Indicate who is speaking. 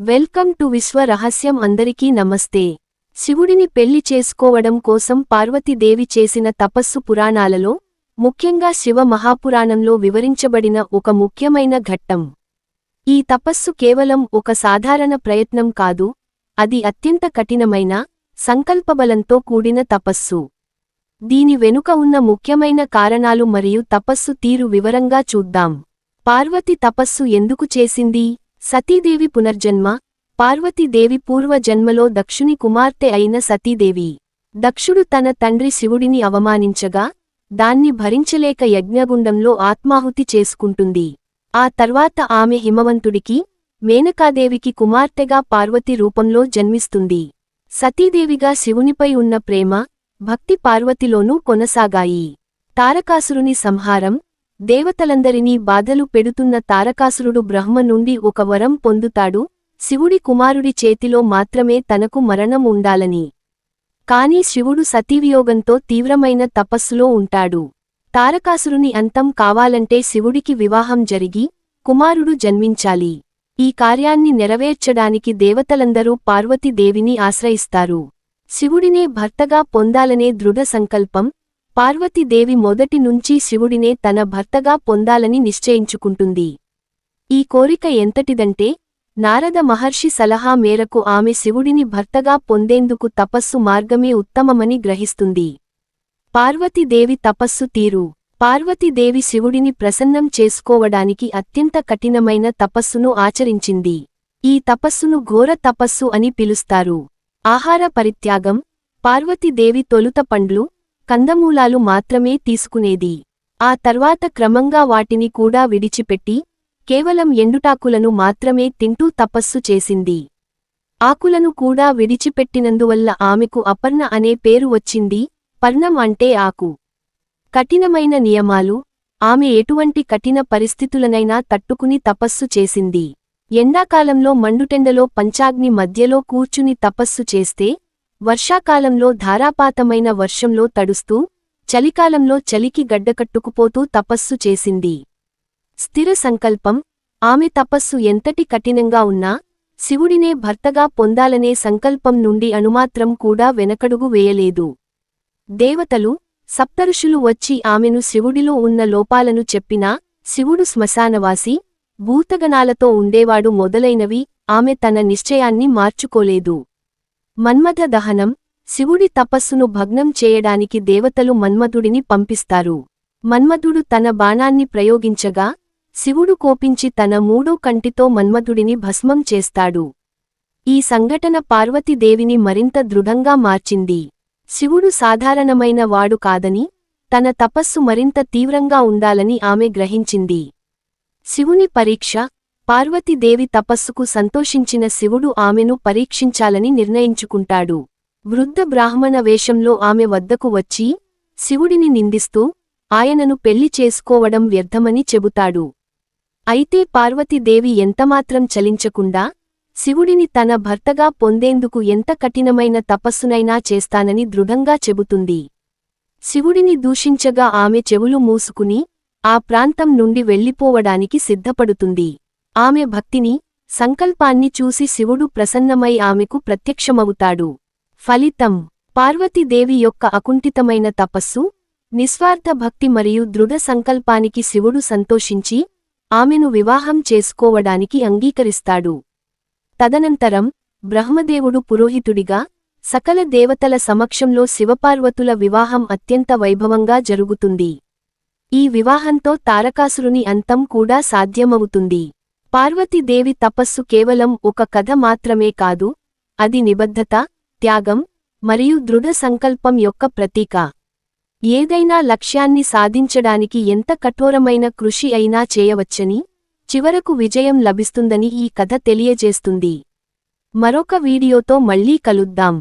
Speaker 1: Welcome to విశ్వ రహస్యం అందరికీ నమస్తే. శివుడిని పెళ్ళి చేసుకోవడం కోసం పార్వతీదేవి చేసిన తపస్సు పురాణాలలో ముఖ్యంగా శివ మహాపురాణంలో వివరించబడిన ఒక ముఖ్యమైన ఘట్టం. ఈ తపస్సు కేవలం ఒక సాధారణ ప్రయత్నం కాదు అది అత్యంత కఠినమైన సంకల్పబలంతో కూడిన తపస్సు. దీని వెనుక ఉన్న ముఖ్యమైన కారణాలు మరియు తపస్సు తీరు వివరంగా చూద్దాం. పార్వతి తపస్సు ఎందుకు చేసింది? సతీదేవి పునర్జన్మ పార్వతీదేవి పూర్వజన్మలో దక్షుని కుమార్తె అయిన సతీదేవి. దక్షుడు తన తండ్రి శివుడిని అవమానించగా దాన్ని భరించలేక యజ్ఞగుండంలో ఆత్మాహుతి చేసుకుంటుంది. ఆ తర్వాత ఆమె హిమవంతుడికి మేనకాదేవికి కుమార్తెగా పార్వతి రూపంలో జన్మిస్తుంది. సతీదేవిగా శివునిపై ఉన్న ప్రేమ భక్తి పార్వతిలోనూ కొనసాగాయి. తారకాసురుని సంహారం దేవతలందరినీ బాధలు పెడుతున్న తారకాసురుడు బ్రహ్మ నుండి ఒక వరం పొందుతాడు శివుడి కుమారుడి చేతిలో మాత్రమే తనకు మరణం ఉండాలని. కాని శివుడు సతీవియోగంతో తీవ్రమైన తపస్సులో ఉంటాడు. తారకాసురుని అంతం కావాలంటే శివుడికి వివాహం జరిగి కుమారుడు జన్మించాలి. ఈ కార్యాన్ని నెరవేర్చడానికి దేవతలందరూ పార్వతీదేవిని ఆశ్రయిస్తారు. శివుడినే భర్తగా పొందాలనే దృఢ సంకల్పం పార్వతీదేవి మొదటి నుంచి శివుడినే తన భర్తగా పొందాలని నిశ్చయించుకుంటుంది. ఈ కోరిక ఎంతటిదంటే నారద మహర్షి సలహా మేరకు ఆమె శివుడిని భర్తగా పొందేందుకు తపస్సు మార్గమే ఉత్తమమని గ్రహిస్తుంది. పార్వతీదేవి తపస్సు తీరు. పార్వతీదేవి శివుడిని ప్రసన్నం చేసుకోవడానికి అత్యంత కఠినమైన తపస్సును ఆచరించింది. ఈ తపస్సును ఘోర తపస్సు అని పిలుస్తారు. ఆహార పరిత్యాగం. పార్వతీదేవి తొలుత పండ్లు కందమూలాలు మాత్రమే తీసుకునేది. ఆ తర్వాత క్రమంగా వాటిని కూడా విడిచిపెట్టి కేవలం ఎండుటాకులను మాత్రమే తింటూ తపస్సు చేసింది. ఆకులను కూడా విడిచిపెట్టినందువల్ల ఆమెకు అపర్ణ అనే పేరు వచ్చింది. పర్ణం అంటే ఆకు. కఠినమైన నియమాలు. ఆమె ఎటువంటి కఠిన పరిస్థితులనైనా తట్టుకుని తపస్సు చేసింది. ఎండాకాలంలో మండుటెండలో పంచాగ్ని మధ్యలో కూర్చుని తపస్సు చేస్తే వర్షాకాలంలో ధారాపాతమైన వర్షంలో తడుస్తూ చలికాలంలో చలికి గడ్డకట్టుకుపోతూ తపస్సు చేసింది. స్థిర సంకల్పం ఆమె తపస్సు ఎంతటి కఠినంగా ఉన్నా శివుడినే భర్తగా పొందాలనే సంకల్పం నుండి అణుమాత్రం కూడా వెనకడుగు వేయలేదు. దేవతలు సప్తఋషులు వచ్చి ఆమెను శివుడిలో ఉన్న లోపాలను చెప్పినా శివుడు శ్మశానవాసి భూతగణాలతో ఉండేవాడు మొదలైనవి ఆమె తన నిశ్చయాన్ని మార్చుకోలేదు. మన్మథ దహనం శివుడి తపస్సును భగ్నం చేయడానికి దేవతలు మన్మధుడిని పంపిస్తారు. మన్మధుడు తన బాణాన్ని ప్రయోగించగా శివుడు కోపించి తన మూడో కంటితో మన్మధుడిని భస్మం చేస్తాడు. ఈ సంఘటన పార్వతీదేవిని మరింత దృఢంగా మార్చింది. శివుడు సాధారణమైన వాడు కాదని తన తపస్సు మరింత తీవ్రంగా ఉండాలని ఆమె గ్రహించింది. శివుని పరీక్ష పార్వతీదేవి తపస్సుకు సంతోషించిన శివుడు ఆమెను పరీక్షించాలని నిర్ణయించుకుంటాడు. వృద్ధ బ్రాహ్మణ వేషంలో ఆమె వద్దకు వచ్చి శివుడిని నిందిస్తూ ఆయనను పెళ్ళి చేసుకోవడం వ్యర్థమని చెబుతాడు. అయితే పార్వతీదేవి ఎంతమాత్రం చలించకుండా శివుడిని తన భర్తగా పొందేందుకు ఎంత కఠినమైన తపస్సునైనా చేస్తానని దృఢంగా చెబుతుంది. శివుడిని దూషించగా ఆమె చెవులు మూసుకుని ఆ ప్రాంతం నుండి వెళ్ళిపోవడానికి సిద్ధపడుతుంది. ఆమె భక్తిని సంకల్పాన్ని చూసి శివుడు ప్రసన్నమై ఆమెకు ప్రత్యక్షమవుతాడు. ఫలితం పార్వతీదేవి యొక్క అకుంఠితమైన తపస్సు నిస్వార్థ భక్తి మరియు దృఢ సంకల్పానికి శివుడు సంతోషించి ఆమెను వివాహం చేసుకోవడానికి అంగీకరిస్తాడు. తదనంతరం బ్రహ్మదేవుడు పురోహితుడిగా సకల దేవతల సమక్షంలో శివపార్వతుల వివాహం అత్యంత వైభవంగా జరుగుతుంది. ఈ వివాహంతో తారకాసురుని అంతం కూడా సాధ్యమవుతుంది. పార్వతీదేవి తపస్సు కేవలం ఒక కథ మాత్రమే కాదు అది నిబద్ధత త్యాగం మరియు దృఢ సంకల్పం యొక్క ప్రతీక. ఏదైనా లక్ష్యాన్ని సాధించడానికి ఎంత కఠోరమైన కృషి అయినా చేయవచ్చని చివరకు విజయం లభిస్తుందని ఈ కథ తెలియజేస్తుంది. మరొక వీడియోతో మళ్ళీ కలుద్దాం.